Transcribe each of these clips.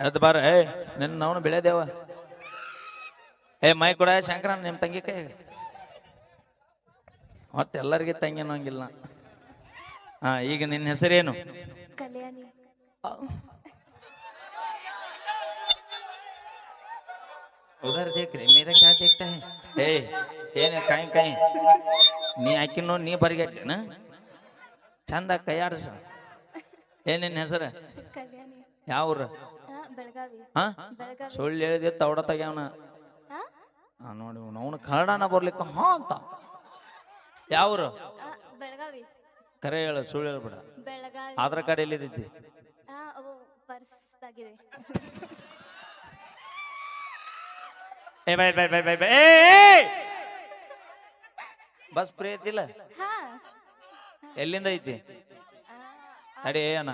ಅದ್ ಬಾರ ಏ ನಿನ್ನ ಅವನು ಬೆಳೆದೇವ ಏ ಮೈ ಕೊಡ ಶಂಕರ ನಿಮ್ಮ ತಂಗಿ ಕೈ ಒಟ್ಟು ಎಲ್ಲರಿಗೆ ತಂಗಿ ಅನ್ನೋಂಗಿಲ್ಲ ಹಾ ಈಗ ನಿನ್ನ ಹೆಸರೇನು ಕಲ್ಯಾಣಿ उधर देख रहे मेरा क्या देखता है ए ಏನ ಕಾಯಿ ಕಾಯಿ ನೀ ಹಾಕಿ ನೋಡಿ ನೀ ಬರಿಗಟ್ಟೆನ ಚಂದ ಕೈ ಆಡ್ಸ ಏನೇನ್ ಹೆಸರ? ಕಲ್ಯಾಣಿ. ಯಾವ ಊರು? ಹಾ ಬೆಳಗಾವಿ. ಹಾ? ಬೆಳಗಾವಿ. ಸುಳ್ಳು ಹೇಳಿದೆ ತೌಡ ತೆಗ್ಯಾವನ ನೋಡಿ ಅವನು ಕನ್ನಡನ ಬರ್ಲಿಕ್ಕೆ ಹಾ ಅಂತ. ಯಾವ್ರು ಕರೆ ಹೇಳು ಸುಳ್ಳು ಹೇಳ್ಬಿಡ. ಆಧಾರ್ ಕಾರ್ಡ್ ಎಲ್ಲಿದ್ದಿ ಏ bye bye bye bye bye. Bus ಹಾ. ಎಲ್ಲಿಂದ ಐತಿ? ತಡಿ ಅಣ್ಣ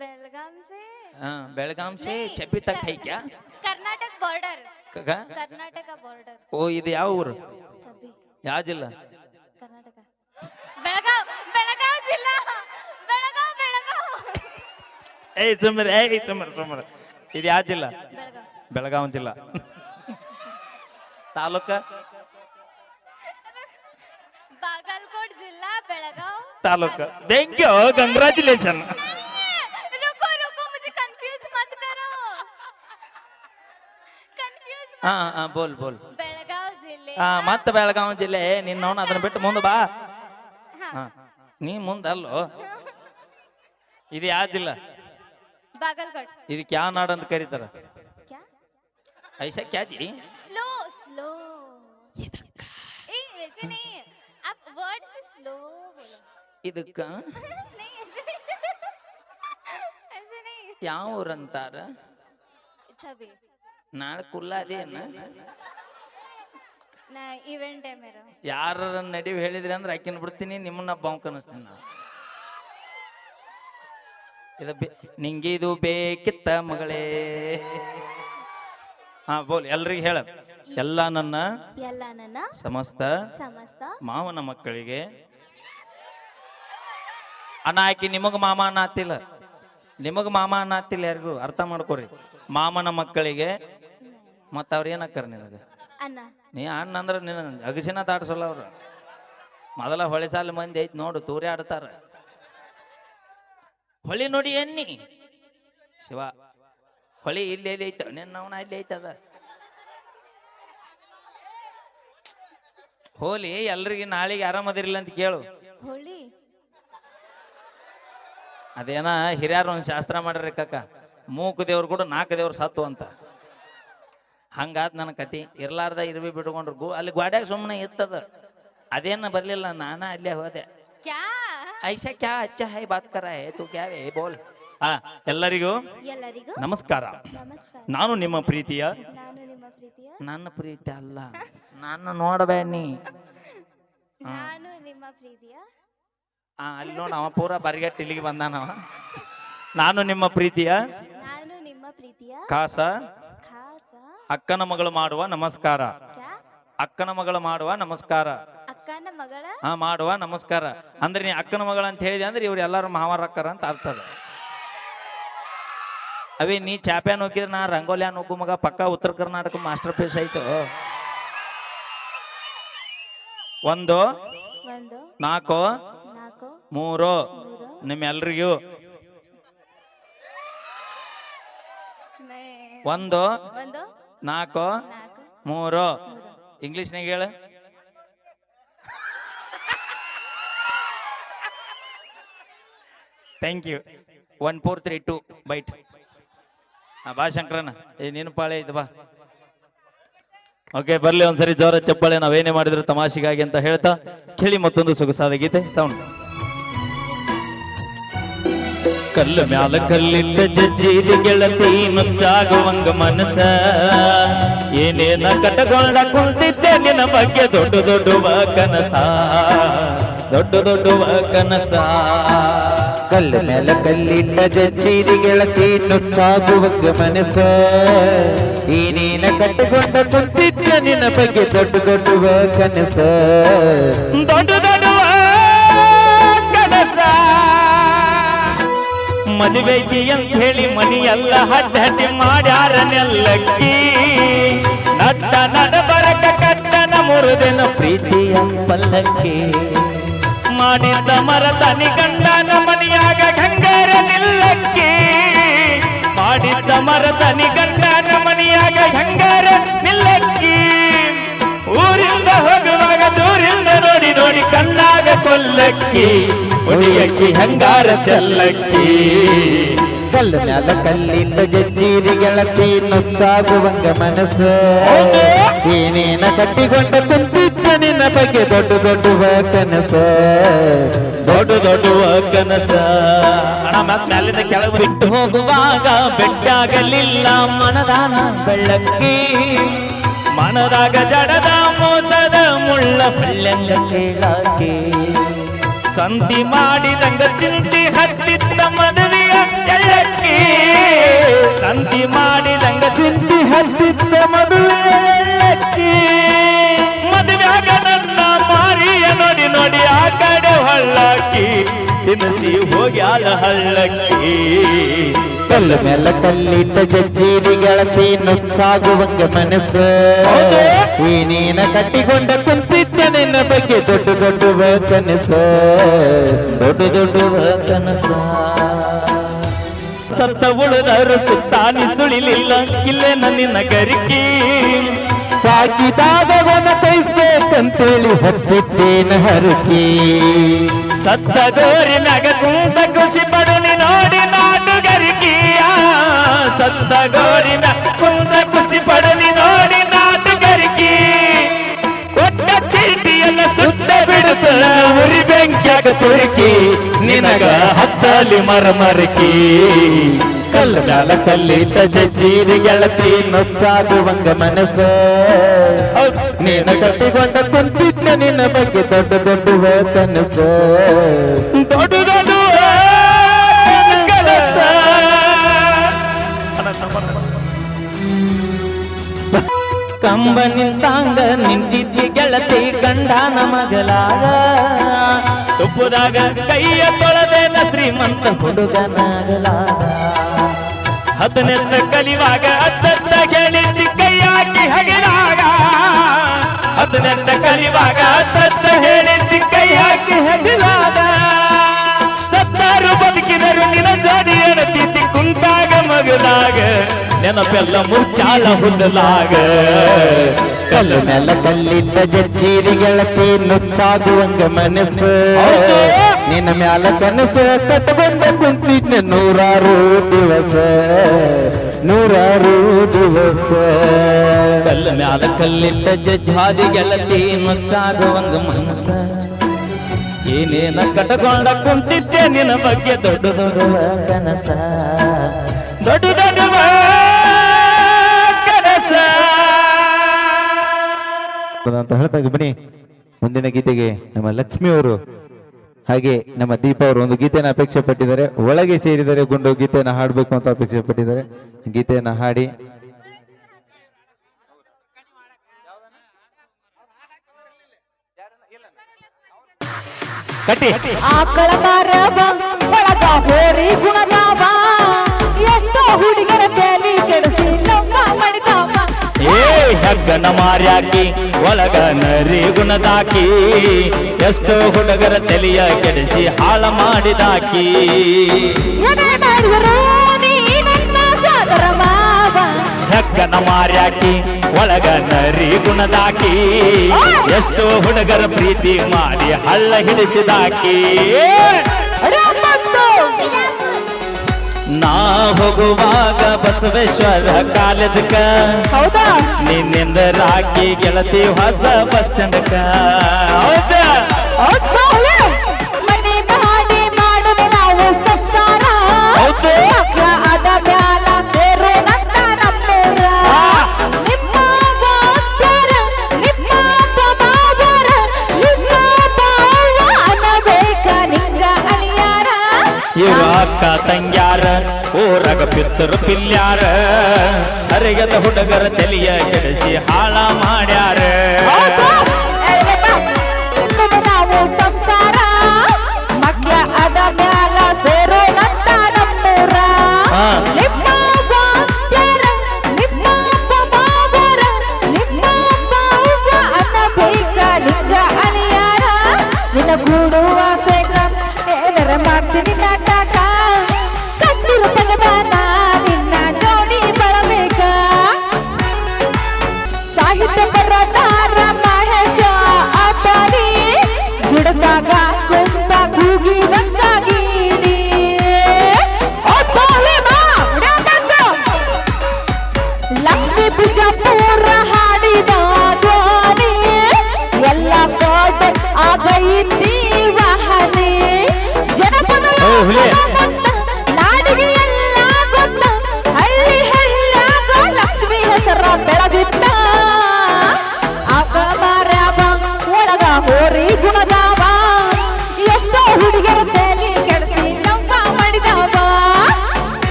बेलगाम से ಹಾ ಬೆಳಗಾಂ ಸೇ नहीं, ಚಪ್ಪಿ ತಕ್ क- ಹೈ ಕ್ಯಾ कर्नाटक बॉर्डर ಕಗ कर्नाटक बॉर्डर ಓ ಇದು ಯಾವ ಊರು छब्बी ಯಾವ ಜಿಲ್ಲಾ कर्नाटक बेळगाव बेळगाव जिल्हा बेळगाव बेळगाव ಏಯ್ ಸುಮ್ಮನೆ ಏಯ್ ಸುಮ್ಮನೆ ಸುಮ್ಮನೆ ಇದು ಯಾವ ಜಿಲ್ಲಾ बेळगाव ಬೆಳಗಾವಿ ಜಿಲ್ಲಾ ತಾಲೂಕ बागलकोट जिल्हा बेळगाव ತಾಲೂಕ ಥ್ಯಾಂಕ್ ಯು ಕಂಗ್ರ್ಯಾಚುಲೇಷನ್ रुको रुको मुझे कंफ्यूज मत करो कंफ्यूज ಹಾ ಹಾ ಬೋಲ್ ಬೋಲ್ बेळगाव जिल्हे ಹಾ ಮತ್ತೆ ಬೆಳಗಾವಿ ಜಿಲ್ಲೆ ನಿನ್ನವನು ಅದನ್ನ ಬಿಟ್ಟು ಮುಂದೆ ಬಾ हाँ, ಹಾ ನೀ ಮುಂದಲ್ಲೋ ಇದು ಯಾವ ಜಿಲ್ಲಾ बागलकोट ಇದಕ್ಕೆ ಯಾವ ನಾಡು ಅಂತ ಕರೀತಾರ क्या ಐಸಾ ಕ್ಯಾ ಜಿ स्लो स्लो ए वैसे नहीं आप वर्ड से स्लो बोलो ಇದಕ್ಕ? ಯಾವ ಊರಂತಾರ? ನಾಳೆ ಕುಲ್ಲಾದೇನ ನಾ ಇವೆಂಟ್ ಯಾರ ನಡಿವ್ ಹೇಳಿದ್ರಿ ಅಂದ್ರೆ ಆಕಿನ ಬಿಡ್ತೀನಿ ನಿಮ್ಮನ್ನ ಬಾವು ಕನಸ್ತೀನಿ ನಾನು. ಇದು ನಿಂಗೆ ಇದು ಬೇಕಿತ್ತ ಮಗಳೇ? ಹಾ ಬೋಲ್ ಎಲ್ರಿಗೂ ಹೇಳ. ಎಲ್ಲ ನನ್ನ ಎಲ್ಲ ನನ್ನ ಸಮಸ್ತ ಸಮಸ್ತ ಮಾವನ ಮಕ್ಕಳಿಗೆ ಅಣ್ಣ ಆಕಿ ನಿಮಗ ಮಾಮ ಅನ್ನತ್ತಿಲ್ಲ ನಿಮಗ ಮಾಮ ಅನ್ನತ್ತಿಲ್ಲ ಯಾರಿಗೂ ಅರ್ಥ ಮಾಡ್ಕೊರಿ. ಮಾಮನ ಮಕ್ಕಳಿಗೆ ಮತ್ತ ಅವ್ರ ಏನಕ್ಕಾರ ನಿನಗ? ನೀ ಅಣ್ಣ ಅಂದ್ರ ನಿನ್ನ ಅಗಸಿನ ತಾಡ್ಸಲ್ಲ ಅವ್ರು. ಮೊದಲ ಹೊಳೆ ಸಾಲ ಮಂದಿ ಐತ್ ನೋಡು ತೂರಿ ಆಡ್ತಾರ. ಹೊಳಿ ನೋಡಿ ಎನ್ನಿ. ಶಿವ ಹೊಳಿ ಇಲ್ಲಿ ಎಲ್ಲಿ ಐತ? ನಿನ್ನ ಅವನ ಇಲ್ಲಿ ಐತದ. ಹೋಲಿ ಎಲ್ರಿಗೆ ನಾಳೆಗೆ ಆರಾಮದಿರ್ಲಿಲ್ಲ ಅಂತ ಕೇಳು. ಹೋಳಿ? ಅದೇನ ಹಿರಿಯರು ಒಂದು ಶಾಸ್ತ್ರ ಮಾಡ್ರಿ ಕಕ್ಕ? ಮೂಕು ದೇವ್ರು ಕೂಡ ನಾಲ್ಕು ದೇವ್ರು ಸತ್ತು ಅಂತ. ಹಂಗಾದ್ ನನ್ನ ಕತಿ ಇರ್ಲಾರ್ದ ಇರ್ವಿ ಬಿಟ್ಕೊಂಡ್ರು ಗು ಅಲ್ಲಿ ಗ್ವಾಡ್ಯಾಗ ಸುಮ್ಮನೆ ಇತ್ತದ. ಅದೇನ ಬರ್ಲಿಲ್ಲ ನಾನ ಅಲ್ಲೇ ಹೋದೆ. ಕ್ಯಾ? ಐಸಾ ಕ್ಯಾ ಅಚ್ಚ ಹೈ ಬಾತ್ ಕರ ಹೇ ತು ಕ್ಯಾ ಹೇ ಬೋಲ್. ಹಾ ಎಲ್ಲರಿಗೂ ಎಲ್ಲರಿಗೂ ನಮಸ್ಕಾರ. ನಾನು ನಿಮ್ಮ ಪ್ರೀತಿಯ? ನಾನು ನಿಮ್ಮ ಪ್ರೀತಿಯ? ನನ್ನ ಪ್ರೀತಿ ಅಲ್ಲ. ನನ್ನ ನೋಡಬೇಡ ನೀ. ನಾನು ನಿಮ್ಮ ಪ್ರೀತಿಯ? ಆ ಅಲ್ಲಿ ನೋಡ ಅವ ಪೂರ ಬರಿಗಟ್ಟಿ ಇಲ್ಲಿಗೆ ಬಂದಾನವ ನಾನು ನಿಮ್ಮ ಪ್ರೀತಿಯ? ನಾನು ನಿಮ್ಮ ಪ್ರೀತಿಯ? ಕಾಸ ಖಾಸ. ಅಕ್ಕನ ಮಗಳು ಮಾಡುವ ನಮಸ್ಕಾರ. ಅಕ್ಕನ ಮಗಳು ಮಾಡುವ ನಮಸ್ಕಾರ. ಅಕ್ಕನ ಮಗಳ? ಹಾ ಮಾಡುವ ನಮಸ್ಕಾರ. ಅಂದ್ರೆ ನೀ ಅಕ್ಕನ ಮಗಳ ಅಂತ ಹೇಳಿದೆ ಅಂದ್ರೆ ಇವ್ರು ಎಲ್ಲಾರು ಮಹಾವರಕ್ಕರ ಅಂತ ಅರ್ಥದ ಅವೇ ನೀ ಚಾಪ್ಯಾನ್ ಹೋಗಿದ್ರೆ ನಾ ರಂಗೋಲಿಯ ಹೋಗು ಮಗ ಪಕ್ಕ ಉತ್ತರ ಕರ್ನಾಟಕ ಮಾಸ್ಟರ್ ಪೀಸ್ ಆಯ್ತು ಒಂದು ನಾಲ್ಕು ಮೂರು. ನಿಮ್ಮೆಲ್ರಿಗೂ. ಒಂದು, ನಾಲ್ಕು, ಮೂರು. ಇಂಗ್ಲೀಷ್ನಾಗ ಇಂಗ್ಲಿಷ್ನಾಗ ಹೇಳು thank you one four three two byte ಬಾ ಶಂಕರನ ಏ, ನೀನು ಪಾಳೆ ಇದು ಬಾ. ಓಕೆ ಬರ್ಲಿ ಒಂದ್ಸರಿ ಜೋರ ಚಪ್ಪಾಳೆ ನಾವೇನೇ ಮಾಡಿದ್ರು ತಮಾಷೆಗಾಗಿ ಅಂತ ಹೇಳ್ತಾ, ಕೇಳಿ ಮತ್ತೊಂದು ಸೊಗಸಾದ ಗೀತೆ ಸೌಂಡ್ ಕಲ್ಲು ಮ್ಯಾಲ ಕಲ್ಲಿಟ್ಟ ಜಜ್ಜಿರಿ ಗೆಳತಿ ನುಚ್ಚಾಗುವಂಗ ಮನಸ ಏನೇನ ಕಟಗೊಂಡ ಕುಂತಿದ್ದೆ ನಿನ್ನ ಬಗ್ಗೆ ದೊಡ್ಡ ದೊಡ್ಡುವ ಕನಸ. ದೊಡ್ಡ ದೊಡ್ಡುವ ಕನಸ. ಕಲ್ಲ ಮ್ಯಾಲ ಕಲ್ಲಿಟ್ಟ ಜಜ್ಜೀರಿ ಗೆಳತಿ ನುಚ್ಚಾಗುವಂಗ ಮನಸ ಏನೇನ ಕಟ್ಟಿಕೊಂಡ ಕುಂತಿದ್ದೆ ನಿನ್ನ ಬಗ್ಗೆ ದೊಡ್ಡ ದೊಡ್ಡುವ ಕನಸ. ದೊಡ್ಡ ಮದುವೆಗೆ ಅಂತ ಹೇಳಿ ಮನಿಯೆಲ್ಲ ಹಡ್ಡಡ್ಡಿ ಮಾಡ್ಯಾರನೆಲ್ಲಕ್ಕಿ ನೆಲ್ಲಕ್ಕಿ. ನಟ್ಟ ನಡಬರಕ ಕಟ್ಟನ ಮುರುದಿನ ಪ್ರೀತಿಯ ಪಲ್ಲಕ್ಕಿ. ಮಾಡಿದ ಮರತನಿ ಗಂಡನ ಮನೆಯಾಗ ಗಂಗಾರ ನಿಲ್ಲಕ್ಕಿ. ಮಾಡಿದ ಮರತನಿ ಗಂಡನ ಮನೆಯಾಗ ಗಂಗಾರ ನಿಲ್ಲಕ್ಕಿ. ಊರಿಂದ ಹೋಗುವಾಗ ದೂರಿಂದ ನೋಡಿ ನೋಡಿ ಕಣ್ಣಾಗ ಕೊಲ್ಲಕ್ಕಿ. ಉಳಿಯಕ್ಕಿ ಹಂಗಾರ ಚಲ್ಲಕ್ಕಿ. ಕಲ್ಲು ಮ್ಯಾಲ ಕಲ್ಲಿಂದ ಜಜ್ಜೀರಿ ಗೆಳತಿ ನುಚ್ಚಾಗುವಂಗ ಮನಸ್ಸು ಏನೇನ ಕಟ್ಟಿಕೊಂಡ ಕುಂತಿದ್ದ ನಿನ್ನ ಬಗ್ಗೆ ದೊಡ್ಡ ದೊಡ್ಡ ಕನಸ. ದೊಡ್ಡ ದೊಡ್ಡ ಕನಸ. ಮ್ಯಾಲಿಂದ ಕೆಳಗೆ ಬಿಟ್ಟು ಹೋಗುವಾಗ ಬೆಟ್ಟಾಗಲಿಲ್ಲ ಮನದಾನ ಬೆಳ್ಳಕ್ಕಿ. ಮನದಾಗ ಜಡದ ಮೋಸದ ಮುಳ್ಳ ಕೇಳಾಕಿ. ಸಂತಿ ಮಾಡಿದಂಗ ಚಿಂತಿ ಹತ್ತಿದ್ದ ಮದುವೆಯ ಎಳ್ಳಕ್ಕಿ ಸಂತಿ ಮಾಡಿದಂಗ ಚಿಂತಿ ಹತ್ತಿದ್ದ ಎಳ್ಳಕ್ಕಿ ಮದುವೆ ನನ್ನ ಮಾರಿಯ ನೋಡಿ ನೋಡಿ ಆ ಕಡೆ ಹಳ್ಳಕ್ಕಿ. ತಿನಿಸಿ ಹೋಗ್ಯಾಳ ಹಳ್ಳಕ್ಕಿ. ಕಲ್ಲು ಮೇಲೆ ಕಲ್ಲಿದ್ದ ಜಜ್ಜೀರಿ ಗೆಳತಿ ನುಚ್ಚಾಗುವಂಗ ಮನಸ್ಸು ಈ ನೀನ ಕಟ್ಟಿಕೊಂಡ ಕುಂತಿದ್ದ ನಿನ್ನ ಬಗ್ಗೆ ದೊಡ್ಡ ದೊಡ್ಡ ಕನಸು. ದೊಡ್ಡ ದೊಡ್ಡ ಕನಸು. ಸತ್ತ ಉಳಿದರು ಸುತ್ತಾನಿ ಸುಳಿಲಿಲ್ಲ ಇಲ್ಲೇ ನಿನ್ನ ಗರಿಕಿ. ಸಾಕಿದಾಗವನ ಕೈಸ್ಬೇಕಂತೇಳಿ ಹೊತ್ತಿದ್ದೇನ ಹರಕಿ. ಸತ್ತ ದೋರಿನಾಗ ಕುಂತ ಖುಷಿ ಪಡು ನೋಡಿ ಸತ್ತ ಗೋರಿನ ಕುಂದ ಖುಷಿ ಪಡಲಿ ನೋಡಿ ಗರಿಕಿ ಕೊಟ್ಟ ಚೀಟಿಯನ್ನ ಸುತ್ತ ಬಿಡುತ್ತ ಉರಿ ಬೆಂಕಿಯಾಗ ತುರುಕಿ, ನಿನಗ ಹತ್ತಲಿ ಮರಮರಕಿ ಕಲ್ಲು ಮ್ಯಾಲ ಕಲ್ಲಿಟ್ಟ ಜಜ್ಜೀರಿ ಗೆಳತಿ ಒಂದ ಮನಸ್ಸ. ನೀನ ಕಟ್ಟಿಕೊಂಡ ಕುಂತಿದ್ದ ನಿನ್ನ ಬಗ್ಗೆ ದೊಡ್ಡ ದೊಡ್ಡ ಕನಸ ಕಂಬ ನಿಂತಾಂಗ, ನಿಂತಿದ್ದಿ ಗೆಳತಿ ಕಂಡ ಮಗಲಾಗ ತುಪ್ಪದಾಗ ಕೈಯ ತೊಳೆದೇನ ಶ್ರೀಮಂತ ಹುಡುಗನಾಗಲ ಹತ್ತನೆತ್ತ ಕಲಿವಾಗ ಹತ್ತತ್ತ ಕೈ ಹಾಕಿ ಹಗಿದಾಗ ಹತ್ತನೆತ್ತ ಕಲಿವಾಗ ಹತ್ತತ್ತ ಹೇಳಿದ್ದಿ ಕೈ ಹಾಕಿ ಹಗಿದಾಗ ನೆನಪೆಲ್ಲ ಮುಚ್ಚಾಲ ಹುದ್ದಲಾಗ. ಕಲ್ಲು ಮ್ಯಾಲ ಕಲ್ಲಿದ್ದ ಜಜ್ಜೀರಿ ಗೆಳತಿ ನುಚ್ಚಾಗುವಂಗ ಮನಸ್ಸು. ನಿನ್ನ ಮ್ಯಾಲ ಕನಸು ಕಟ್ಟಕೊಂಡ ಕುಂತಿದ್ದ ನೂರಾರು ದಿವಸ. ನೂರಾರು ದಿವಸ. ಕಲ್ಲು ಮ್ಯಾಲ ಕಲ್ಲಿದ್ದ ಜಜ್ಜಾದಿ ಗೆಳತಿ ಮುಚ್ಚಾಗುವಂಗ ಮನಸ್ಸ. ಏನೇನ ಕಟ್ಟಕೊಂಡ ಕುಂತಿದ್ದೆ ನಿನ್ನ ಬಗ್ಗೆ ದೊಡ್ಡ ದೊಡ್ಡ ಕನಸ. ದೊಡ್ಡ ಅಂತ ಹೇಳ್ತಾ ಬನ್ನಿ, ಮುಂದಿನ ಗೀತೆಗೆ ನಮ್ಮ ಲಕ್ಷ್ಮಿ ಅವರು, ಹಾಗೆ ನಮ್ಮ ದೀಪ ಅವರು ಒಂದು ಗೀತೆಯನ್ನು ಅಪೇಕ್ಷೆ ಪಟ್ಟಿದ್ದಾರೆ. ಒಳಗೆ ಸೇರಿದರೆ ಗುಂಡು ಗೀತೆಯನ್ನು ಹಾಡಬೇಕು ಅಂತ ಅಪೇಕ್ಷೆ ಪಟ್ಟಿದ್ದಾರೆ. ಗೀತೆಯನ್ನು ಹಾಡಿ. ಕಟ್ಟಿ. ಹುಡುಗರ ತಲೆ ಕೆಡಿಸಿ ಲಂಗ ಮಾಡಿದಾವ ಏ ಹೆಗ್ಗನ ಮಾರ್ಯಾಕಿ ಒಳಗ ನರಿ ಗುಣದಾಕಿ ಎಷ್ಟು ಹುಡುಗರ ತಲೆಯ ಕೆಡಿಸಿ ಹಾಳ ಮಾಡಿದಾಕಿ. ಹೆಗ್ಗನ ಮಾರ್ಯಾಕಿ ಒಳಗ ನರಿ ಗುಣದಾಕಿ ಎಷ್ಟೋ ಹುಡುಗರ ಪ್ರೀತಿ ಮಾಡಿ ಹಳ್ಳ ಹಿಡಿಸಿದಾಕಿ. ನಾ ಹೋಗುವಾಗ ಬಸವೇಶ್ವರ ಕಾಲೇಜ್ ಹೌದಾ? ನಿನ್ನಿಂದ ರಾಕಿ ಗೆಳತಿ ಹೊಸ ಬಸ್ ಸ್ಟ್ಯಾಂಡ್ಕ ಹೌದಾ. ಪಿತ್ತರು ಪಿಲ್ಯಾರ ಹರಿಗದ ಹುಡುಗರ ತಲೆಯ ಕೆಡಿಸಿ ಹಾಳ ಮಾಡ್ಯಾರ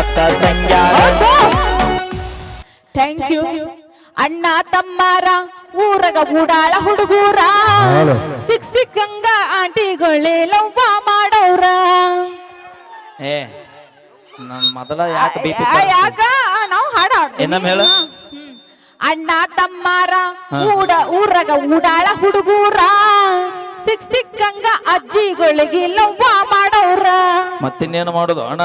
ಅಕ್ಕ ತಂಗ್ಯಾರ ಥ್ಯಾಂಕ್ ಯು ಅಣ್ಣ ತಮ್ಮಾರ ಊರಗ ಊಡಾಳ ಹುಡುಗೂರ. ಸಿಕ್ ಸಿಕ್ಕಂಗ ಆಂಟಿಗಳೇ ಲವ್ವ ಮಾಡೋರ. ಏ ನನ್ ಮೊದಲ ಯಾಕೆ ಯಾಕ? ನಾವು ಹಾಡ ಹಾಡ್ತೀವಿ. ಹೇಳು. ಅಣ್ಣ ತಮ್ಮಾರ. ಊಡ ಊರಗ ಊಡಾಳ ಹುಡುಗೂರ. ಸಿಕ್ ಸಿಕ್ಕಂಗ ಅಜ್ಜಿಗಳಿಗೆ ಲವ್ವ ಮಾಡವ್ರ ಮತ್ತಿನ್ನೇನು ಮಾಡೋದು? ಅಣ್ಣ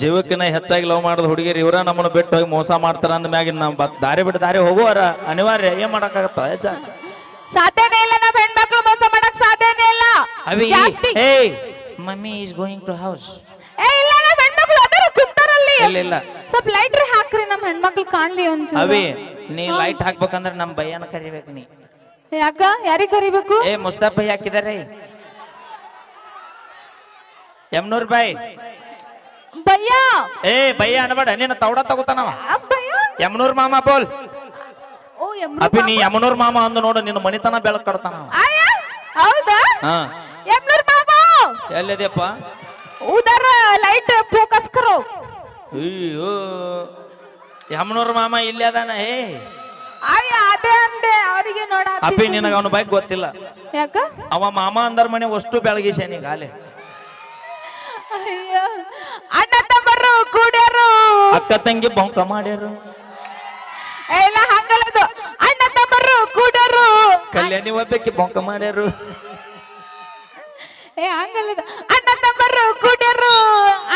ಜೀವಕ್ಕಿನ ಹೆಚ್ಚಾಗಿ ಲವ್ ಮಾಡೋದು ಹುಡುಗಿಯರು ಇವರ ನಮ್ಮನ್ನು ಬಿಟ್ಟು ಹೋಗಿ ಮೋಸ ಮಾಡ್ತಾರ ಅಂದ ಮ್ಯಾಗಿನ ನಾವು ದಾರಿ ಬಿಟ್ಟು ದಾರಿ ಹೋಗುವಾರ ಅನಿವಾರ್ಯ ಏನ್ ಮಾಡಕ್ಕಾಗತ್ತ? ಸಾಧ್ಯನೇ ಇಲ್ಲ ನಮ್ಮ ಹೆಣ್ಮಕ್ಳು ಮೋಸ ಮಾಡಕ್ ಸಾಧ್ಯನೇ ಇಲ್ಲ. ಅವಿ ಹೇ mummy is going to house ಏ ಇಲ್ಲ ನಾವ್ ಹೆಣ್ಮಕ್ಳು ಅದರ ಕುಂತಾರಲ್ಲಿ. ಇಲ್ಲ ಇಲ್ಲ. ಸ್ವಲ್ಪ ಲೈಟ್ರ್ ಹಾಕ್ರಿ ನಮ್ಮ ಹೆಣ್ಮಕ್ಳು ಕಾಣ್ಲಿ ಒಂಚೂರು. ಅವಿ ನೀ ಲೈಟ್ ಹಾಕ್ಬೇಕಂದ್ರೆ ನಮ್ಮ ಭಯ್ಯನ ಕರಿಬೇಕು ನೀ. ಯಾಕ? ಯಾರಿಗ್ ಕರಿಬೇಕು? ಏ ಮುಸ್ತಾಫ್ ಹಾಕಿದಾರೆ ಎಮ್ನೂರ್ ಬಾಯ್. ಭಯ್ಯ ಏ ಭಯ್ಯ ಅನ್ಬೇಡ ನೀನು ತೌಡ ತಗೋತಾನವ. ಯಮನೂರ್ ಮಾಮ ಬೋಲ್. ಓ ಎಮ್ರು ಅಪ್ಪಿ ನೀ ಯಮನೂರ್ ಮಾಮ ಅಂದು ನೋಡು ನಿನ್ನ ಮನಿತನ ಬೆಳಕ್ ಕಡ್ತಾನ ಹೌದಾ? ಎಲ್ಲಿದೆಯಪ್ಪ? ಉದರ ಲೈಟ್ ಫೋಕಸ್ ಕರೋ. ಅಯ್ಯೋ. ಯಮನೂರ್ ಮಾಮ ಇಲ್ಲಿ ಅದಾನ ಏ ಅಯ್ಯ ಅದೇ ಅಂದೆ ಅವರಿಗೆ ನೋಡ ಅಪ್ಪಿ ನಿನಗ ಅವನ ಬೈಕ್ ಗೊತ್ತಿಲ್ಲ. ಯಾಕ? ಅವ ಮಾಮ ಅಂದರ ಮನೆ ಅಷ್ಟು ಬೆಳಗಿಸ ಗಾಲಿ ಅಯ್ಯ ಅಣ್ಣ ತಮ್ಮರು ಕೂಡ್ಯಾರು? ಅಕ್ಕ ತಂಗಿ ಬೊಂಕ ಮಾಡ್ಯಾರು. ಏ, ಇಲ್ಲ ಹಂಗಲ್ಲದು ಅಣ್ಣ ತಮ್ಮರು ಕೂಡ್ಯಾರು? ಕಲ್ಯಾಣಿ ಒಬ್ಬಕ್ಕೆ ಬೊಂಕ ಮಾಡ್ಯಾರು. ಏ ಹಂಗಲ್ಲದು ಅಣ್ಣ ತಮ್ಮರು ಕೂಡ್ಯಾರು?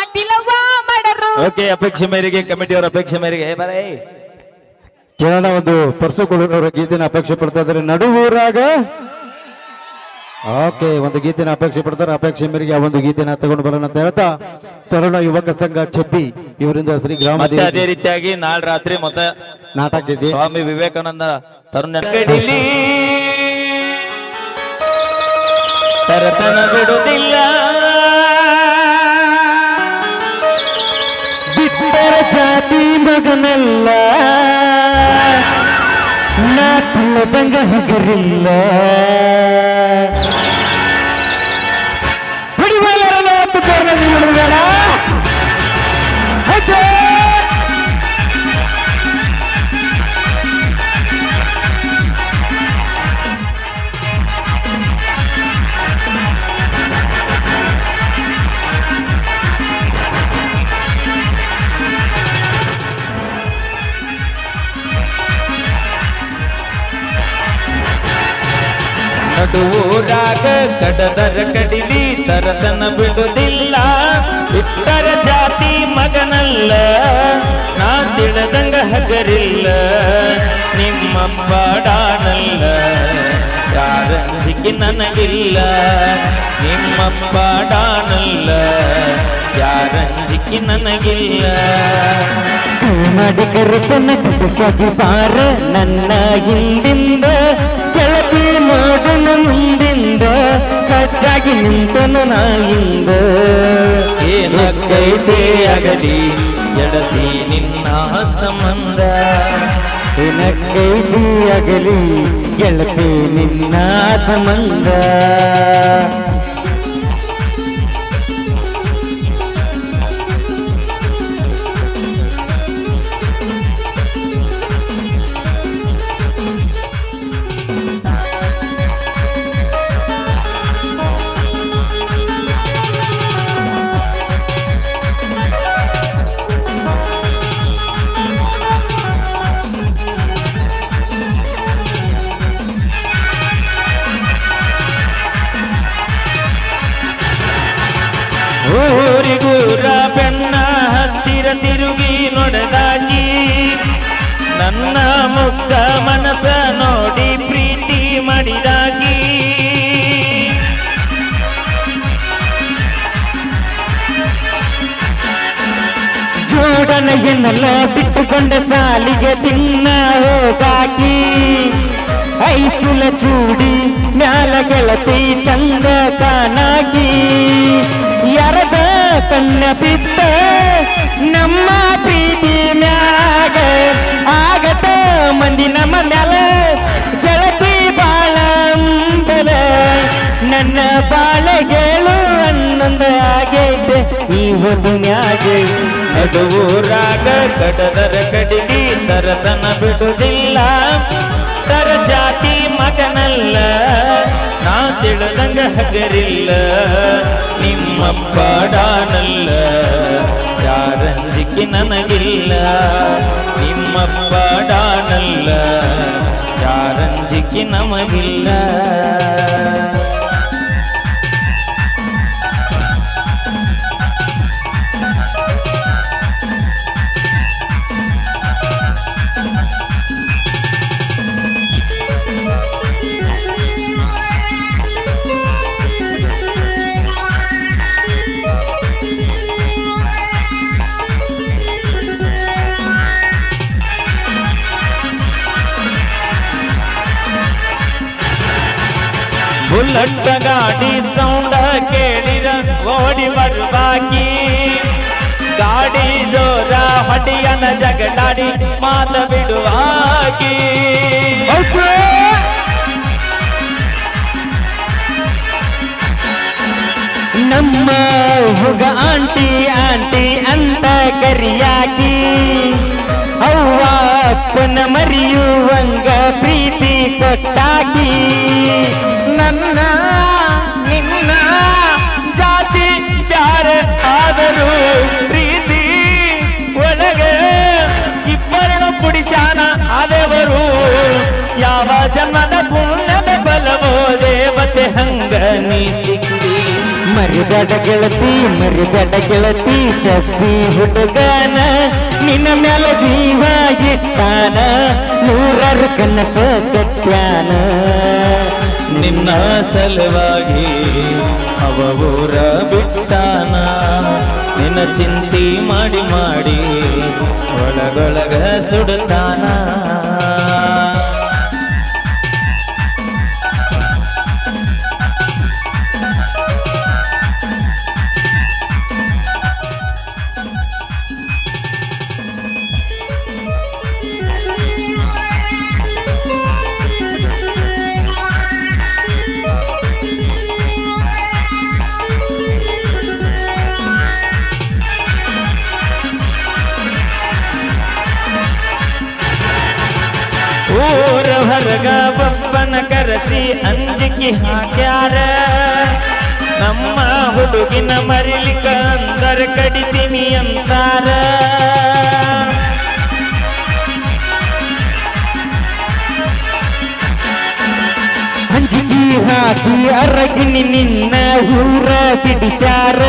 ಅಡ್ಡಿಲವ್ವ ಮಾಡರು ಓಕೆ ಅಪೇಕ್ಷೆ ಮೇರೆಗೆ ಕಮಿಟಿಯವರ ಅಪೇಕ್ಷೆ ಮೇರೆಗೆ. ಏ ಬರೇ. ಕೇಳೋಣ ಒಂದು ಪರ್ಸು ಕೊಡೋರ ಗೀತೆನ ಅಪೇಕ್ಷೆ ಪಡ್ತಾ ಇದ್ದಾರೆ. ನಡುವೂರಾಗ ಓಕೆ ಒಂದು ಗೀತೆನ ಅಪೇಕ್ಷೆ ಪಡ್ತಾರೆ. ಅಪೇಕ್ಷೆ ಮೇರೆಗೆ ಆ ಒಂದು ಗೀತೆನ ತಗೊಂಡು ಬರೋಣ ಅಂತ ಹೇಳ್ತಾ ತರುಣ ಯುವಕ ಸಂಘ ಚಪ್ಪಿ ಇವರಿಂದ ಶ್ರೀ ಗ್ರಾಮ ಮತ್ತೆ ಅದೇ ರೀತಿಯಾಗಿ ನಾಳೆ ರಾತ್ರಿ ಮತ್ತೆ ನಾಟಕ ಇದೆ. ಸ್ವಾಮಿ ವಿವೇಕಾನಂದ ತರುಣ ತರತನ ಬಿಡುವುದಿಲ್ಲ. ಬಿಟ್ಟರ ಜಾತಿ ಮಗನಲ್ಲ. ನಾ ತಿನ್ನದಂಗ ಹಗರಿಲ್ಲ. ನಡುವೂರಾಗ ಕಡದರ ಕಡಿಲಿ ತರತನ ಬಿಡುವುದಿಲ್ಲ ಉತ್ತರ ಜಾತಿ ಮಗನಲ್ಲ, ನಾ ತಿಳದಂಗ ಹಗರಿಲ್ಲ. ನಿಮ್ಮ ಬಾಡಾನಲ್ಲ ಯಾರಂಜಿಕೆ ನನಗಿಲ್ಲ. ನಿಮ್ಮ ಬಾಡಾನಲ್ಲ ಯಾರಂಜಿಕೆ ನನಗಿಲ್ಲ. ಮಾಡಿ ಕರೆತನ ಕುಟುಕಾಗಿ ಬಾರ ನನ್ನ ಹಿಂದಿಂದ. ನೋಡನ ಮುಂದಿಂದ ಸಜ್ಜಾಗಿ ನಿಂತನು ನಾಯಿಂದ ಏನಕ್ಕೈತೆ ಅಗಲಿ ಎಡದಿ ನಿನ್ನ ಸಂಬಂಧ ಕೈದಿ ಅಗಲಿ ಗೆಳತಿ ನಿನ್ನ ಸಂಬಂಧ ಬಿಟ್ಟುಕೊಂಡ ಸಾಲಿಗೆ ತಿನ್ನ ಹೋಗಾಕಿ. ಹೈಸ್ಕೂಲ ಚೂಡಿ, ಮ್ಯಾಲ ಗೆಳತಿ ಚಂದ ಕಾನಾಗಿ ಯಾರದ ಕಣ್ಣ ಬಿತ್ತ ನಮ್ಮ ಪ್ರೀತಿ ಮ್ಯಾಗ ಆಗತ ಮಂದಿ ನಮ್ಮ ಮ್ಯಾಲ. ಗೆಳತಿ ಬಾಳ ನನ್ನ ನನ್ನ ಬಾಳಗೇಳು ಹನ್ನೊಂದು ಆಗೈತೆ ಈ ಒಂದು ಮ್ಯಾಗೆ ನಡುವೂರಾಗ ಕಡದರ ಕಡಿಗಿ ತರತನ ಬಿಡುವುದಿಲ್ಲ. ತರ ಜಾತಿ ಮಗನಲ್ಲ, ನಾ ತಿಳಿದಂಗ ಹಗರಿಲ್ಲ. ನಿಮ್ಮಪ್ಪ ಡಾನಲ್ಲ, ಯಾರಂಜಿಕೆ ನನಗಿಲ್ಲ. ನಿಮ್ಮಪ್ಪ ಡಾನಲ್ಲ, ಯಾರಂಜಿಕೆ ನಮಗಿಲ್ಲ. ಬುಲ್ಲಟ್ಟ ಗಾಡಿ ಸೌಂಡ ಕೇಳಿರ ಓಡಿ ಬರುವಾಕಿ. ಗಾಡಿ ಜೋರ ಹೊಡಿಯನ ಜಗಡಾಡಿ ಮಾತ ಬಿಡುವಾಕಿ. ನಮ್ಮ ಹುಗ ಆಂಟಿ ಆಂಟಿ ಅಂತ ಕರಿಯಾಕಿ. ಅವ್ವ ಅಪ್ಪನ ಮರಿಯುವಂಗ ಪ್ರೀತಿ ಕೊಟ್ಟಾಕಿ. ನೀ ಸಿಕ್ಕಿ. ಮರಿದಡ ಗೆಳತಿ ಮರಿದಡ ಗೆಳತಿ ಚಪ್ಪಿ ಹುಡುಗನ. ನಿನ್ನ ಮ್ಯಾಲ ಜೀವ ಇಟ್ಟಾನ ನೂರಾರು ಕನಸ ನಿನ್ನ ಸಲುವಾಗಿ ಅವ ಊರ ಬಿಟ್ಟಾನ. ನಿನ್ನ ಚಿಂತಿ ಮಾಡಿ ಮಾಡಿ ಒಳಗೊಳಗ ಸುಡುತ್ತಾನ ಅಂಜಿಕೆ ಹಾಕ್ಯಾರ. ನಮ್ಮ ಹುಡುಗಿನ ಮರಿಲಿಕ ಅಂದರ ಕಡಿತೀನಿ ಅಂತಾರ. ಅಂಜಿಕೆ ಹಾಕಿ ಅರಗಿನಿ ನಿನ್ನ ಊರ ಬಿಡಿಸಾರ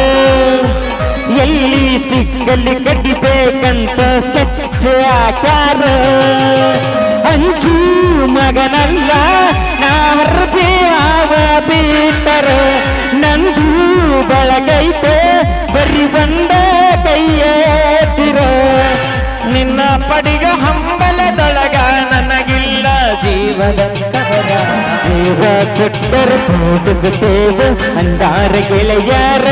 ಎಲ್ಲಿ ಸಿಕ್ಕಲ್ಲಿ ಕಟ್ಟಿಬೇಕಂತ ಸ್ಕೆಚ್ ಆಕಾರ. ಅಂಜು ಮಗನಲ್ಲ ನಾವರ್ಬಿ ಆವ ಬಿಟ್ಟರ ನಂದು ಬಳಗೈತೆ, ಬರಿ ಬಂದ ಕೈಯ ಚಿರ. ನಿನ್ನ ಪಡಿಗ ಹಂಬಲದೊಳಗ ನನಗಿಲ್ಲ ಜೀವದ ಕವರ ಜೀವ ಕೊಟ್ಟರು ಕೂಡಿಸುತ್ತೇವೆ ಅಂದಾರ ಗೆಳೆಯಾರ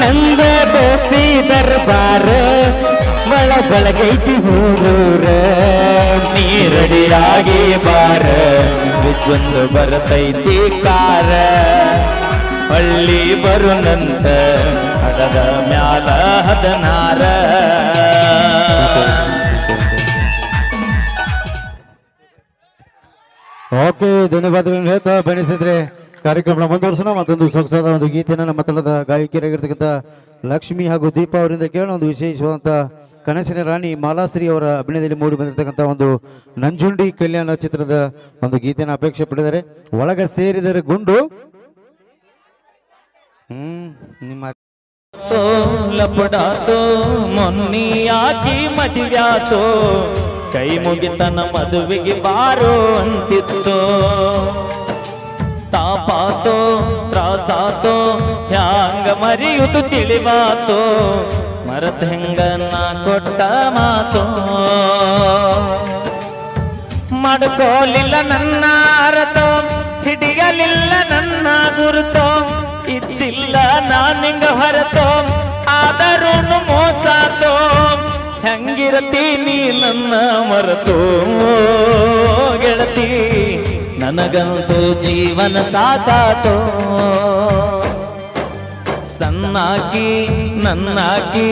ನಂದ ದೋಸ್ತಿ ದರ್ಬಾರ ಒಳ ಬಳಗೈತಿ ಊರೂರ ನೀರಡಿಯಾಗಿ ಬಾರ ಬಿಜ್ಜೊಂದು ಬರತೈತಿ ಕಾರ ಹಳ್ಳಿ ಬರುನಂತ ಹಡದ ಮ್ಯಾಲ ಹದನಾರ ಓಕೆ ಧನ್ಯವಾದಗಳನ್ನು ಹೇಳ್ತಾ ಬಯಸಿದ್ರೆ ಕಾರ್ಯಕ್ರಮ ಮುಂದುವರ್ಸೋಣ. ಮತ್ತೊಂದು ಸೊಗಸಾದ ಒಂದು ಗೀತೆಯನ್ನು ನಮ್ಮ ತಂಡದ ಗಾಯಕಿಯರಾಗಿರ್ತಕ್ಕಂಥ ಲಕ್ಷ್ಮಿ ಹಾಗೂ ದೀಪ ಅವರಿಂದ ಕೇಳೋಣ. ಒಂದು ವಿಶೇಷವಾದಂಥ ಕನಸಿನ ರಾಣಿ ಮಾಲಾಶ್ರೀ ಅವರ ಅಭಿನಯದಲ್ಲಿ ಮೂಡಿ ಬಂದಿರತಕ್ಕಂಥ ಒಂದು ನಂಜುಂಡಿ ಕಲ್ಯಾಣ ಚಿತ್ರದ ಒಂದು ಗೀತೆಯನ್ನು ಅಪೇಕ್ಷೆ ಪಡೆದರೆ ಒಳಗ ಸೇರಿದರೆ ಗುಂಡು. ಹ್ಮ್, ನಿಮ್ಮ ತೋ ಆಕಿ ಮೊನ್ನಿಯಾಗಿ ಮದುವ್ಯಾತೋ ಕೈ ಮುಗಿತನ ಮದುವೆಗೆ ಬಾರೋ ಅಂತಿತ್ತು. ತಾಪಾತೋ, ತ್ರಾಸಾತೋ, ಹ್ಯಾಂಗ ಮರಿಯುದು ತಿಳಿವಾತೋ ಹೆಂಗ ನಾ ಕೊಟ್ಟ ಮಾತು. ಮಾಡ್ಕೋಲಿಲ್ಲ ನನ್ನ ಅರತೋ, ಹಿಡಿಯಲಿಲ್ಲ ನನ್ನ ಗುರುತೋ, ಇದ್ದಿಲ್ಲ ನಾನಿಂಗ ಹೊರತೋ, ಆದರೂನು ಮೋಸಾತೋ. ಹೆಂಗಿರತೀನಿ ನನ್ನ ಮರೆತು ಗೆಳತಿ ನನಗಂತೂ ಜೀವನ ಸಾಕಾತೋ. ಸಣ್ಣಾಕಿ ನನ್ನಾಕಿ,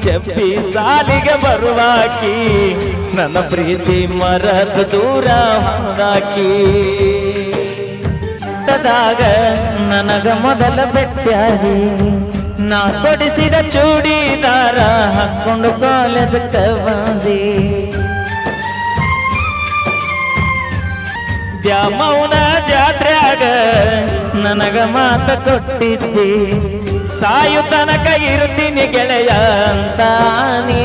ಚಪ್ಪಿ ಸಾಲಿಗೆ ಬರುವಾಕಿ, ನನ್ನ ಪ್ರೀತಿ ಮರದ ದೂರ ಹೋದಾಕಿ. ನನಗ ಮೊದಲ ಬೆಟ್ಟಾಗಿ ನಾ ತೊಡಿಸಿದ ಚೂಡಿದಾರ ಹಾಕೊಂಡು ಕಾಲೇಜಕ್ಕೆ ಬಂದಿ ದ್ಯಾಮೌನ ಜಾತ್ರೆಯಾಗ ನನಗ ಮಾತ ಕೊಟ್ಟಿದ್ದಿ. ಸಾಯು ತನಕ ಇರ್ತೀನಿ ಗೆಳೆಯ ಅಂತ ನೀ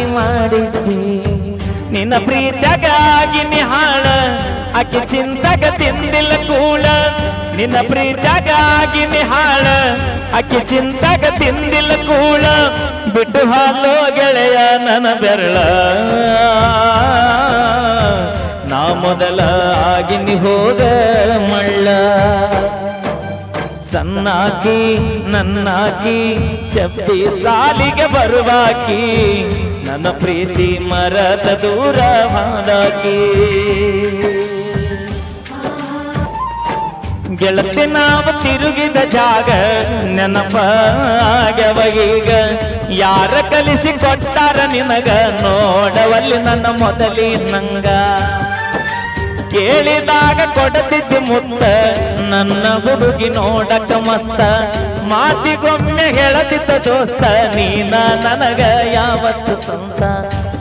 ನಿನ್ನ ಪ್ರೀತ್ಯಾಗ ನಿಹಾಳ, ಆಕೆ ಚಿಂತಾಗ ತಿಂದಿಲ್ಲ ಕೂಳ. ನಿನ್ನ ಪ್ರೀತ್ಯಾಗ ನಿಹಾಳ, ಆಕೆ ಚಿಂತಾಗ ತಿಂದಿಲ್ಲ ಕೂಳ. ಬಿಟ್ಟು ಹಾಲೋ ಗೆಳೆಯ ನನ್ನ ಬೆರಳ. ನಾ ಮೊದಲ ಆಗಿನಿ ಹೋದ. ಸಣ್ಣಾಕಿ ನನ್ನಾಕಿ, ಚಪ್ಪಿ ಸಾಲಿಗೆ ಬರುವಾಕಿ, ನನ್ನ ಪ್ರೀತಿ ಮರದ ದೂರ ಮಾಡಾಕಿ ಗೆಳತಿ ನಾವು ತಿರುಗಿದ ಜಾಗ, ನೆನಪ ಈಗ. ಯಾರ ಕಲಿಸಿ ಕೊಟ್ಟಾರ ನಿನಗ, ನೋಡವಲ್ಲಿ ನನ್ನ ಮೊದಲಿನಂಗ. ಕೇಳಿದಾಗ ಕೊಡದಿದ್ದು ಮುತ್ತ, ನನ್ನ ಹುಡುಗಿ ನೋಡಕ ಮಸ್ತ. ಮಾತಿಗೊಮ್ಮೆ ಹೇಳದಿದ್ದ ದೋಸ್ತ, ನೀನ ನನಗ ಯಾವತ್ತು ಸಂತ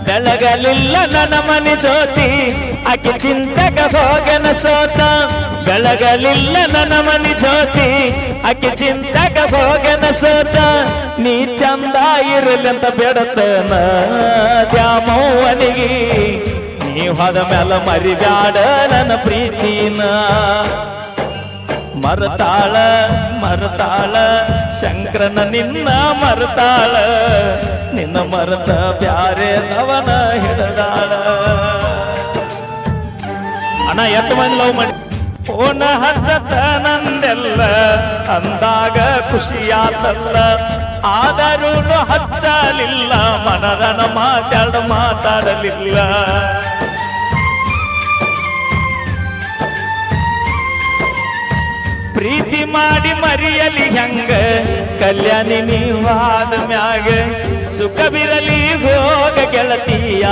ಬೆಳಗಲಿಲ್ಲ ನನ್ನ ಮನೆ ಜ್ಯೋತಿ, ಆಕೆ ಚಿಂತಕ ಹೋಗನ ಸೋತ. ಬೆಳಗಲಿಲ್ಲ ನನ್ನ ಮನೆ ಜ್ಯೋತಿ, ಆಕೆ ಚಿಂತಕ ಹೋಗನ ಸೋತ. ನೀ ಚಂದ ಇರಲಂತ ಬೆಡತನ ದ್ಯಾಮವ್ವನಿಗೆ. ನೀ ಹೋದ ಮೇಲೆ ಮರಿಬ್ಯಾಡ ನನ್ನ ಪ್ರೀತಿನ. ಮರತಾಳ ಮರತಾಳ, ಶಂಕರನ ನಿನ್ನ ಮರತಾಳ. ನಿನ್ನ ಮರತ ಬ್ಯಾರೆ ನವನ ಹಿಡದಾಳ. ಅಣ್ಣ, ಎಷ್ಟು ಮಂದಿ ಲವ್ ಮಾಡಿ? ಓನ ಹಚ್ಚತ ನಂದೆಲ್ಲ, ಅಂದಾಗ ಖುಷಿಯಾತಲ್ಲ. ಆದರೂ ಹಚ್ಚಲಿಲ್ಲ, ಮನದನ ಮಾತಾಡ ಮಾತಾಡಲಿಲ್ಲ. ಮರಿಯಲಿ ಹೆಂಗ? ಕಲ್ಯಾಣಿ ನೀವಾದ ಮ್ಯಾಗ ಸುಖವಿರಲಿ ಭೋಗ ಗೆಳತಿಯ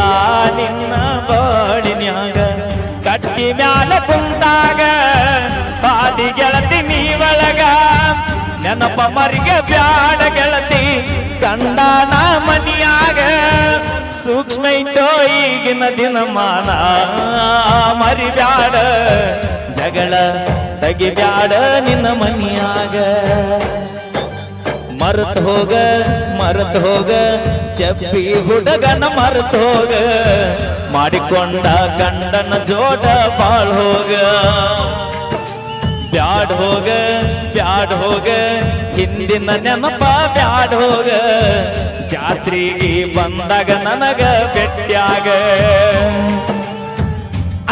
ನಿನ್ನ ಬಾಡಿನ್ಯಾಗ. ಕಟ್ಟಿ ಮ್ಯಾಲ ಕುಂತಾಗ, ಬಾದಿ ಗೆಳತಿ ನೀವಳಗ. ನೆನಪ ಮರಿಗೆ ಬ್ಯಾಡ ಗೆಳತಿ, ಕಂಡಾನ ಮನಿಯಾಗ. ಸೂಕ್ಷ್ಮ ಈಗಿನ ದಿನಮಾನ ಮರಿಬ್ಯಾಡ. ಜಗಳ ತೆಗಿಬ್ಯಾಡ ನಿನ್ನ ಮನಿಯಾಗ. ಮರತ್ ಹೋಗ ಮರತ್ ಹೋಗ, ಚಪ್ಪಿ ಹುಡುಗನ ಮರತ್ ಹೋಗ. ಮಾಡಿಕೊಂಡ ಗಂಡನ ಜೋಡ ಬಾಳ್ ಹೋಗ. ಬ್ಯಾಡ್ ಹೋಗ ಬ್ಯಾಡ್ ಹೋಗ, ಹಿಂದಿನ ನೆನಪ ಬ್ಯಾಡ್ ಹೋಗ. ಜಾತ್ರೆಗೆ ಬಂದಾಗ ನನಗ ಬೆಟ್ಟ್ಯಾಗ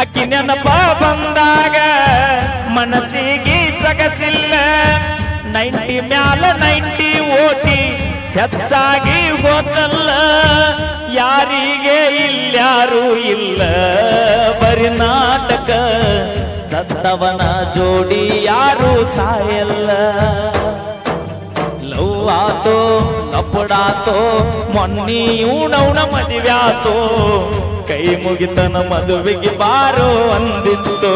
ಅಕ್ಕಿ ನೆನಪ ಬಂದಾಗ ಮನಸ್ಸಿಗೆ ಸಗಸಿಲ್ಲ. ನೈಂಟಿ ಮ್ಯಾಲ ನೈಂಟಿ ಓಟಿ ಹೆಚ್ಚಾಗಿ ಹೋದಲ್ಲ ಯಾರಿಗೆ ಇಲ್ಯಾರು ಇಲ್ಲ. ಬರಿ ನಾಟಕ ಸತ್ತವನ ಜೋಡಿ ಯಾರು ಸಾಯಲ್ಲ. ಲವ್ ಆತೋ ಲಪಡಾತೋ ಮೊನ್ನಿ ಮದುವೆ ಮದುವ್ಯಾತೋ ಕೈ ಮುಗಿತನ ಮದುವೆಗೆ ಬಾರೋ ಅಂದಿತ್ತು.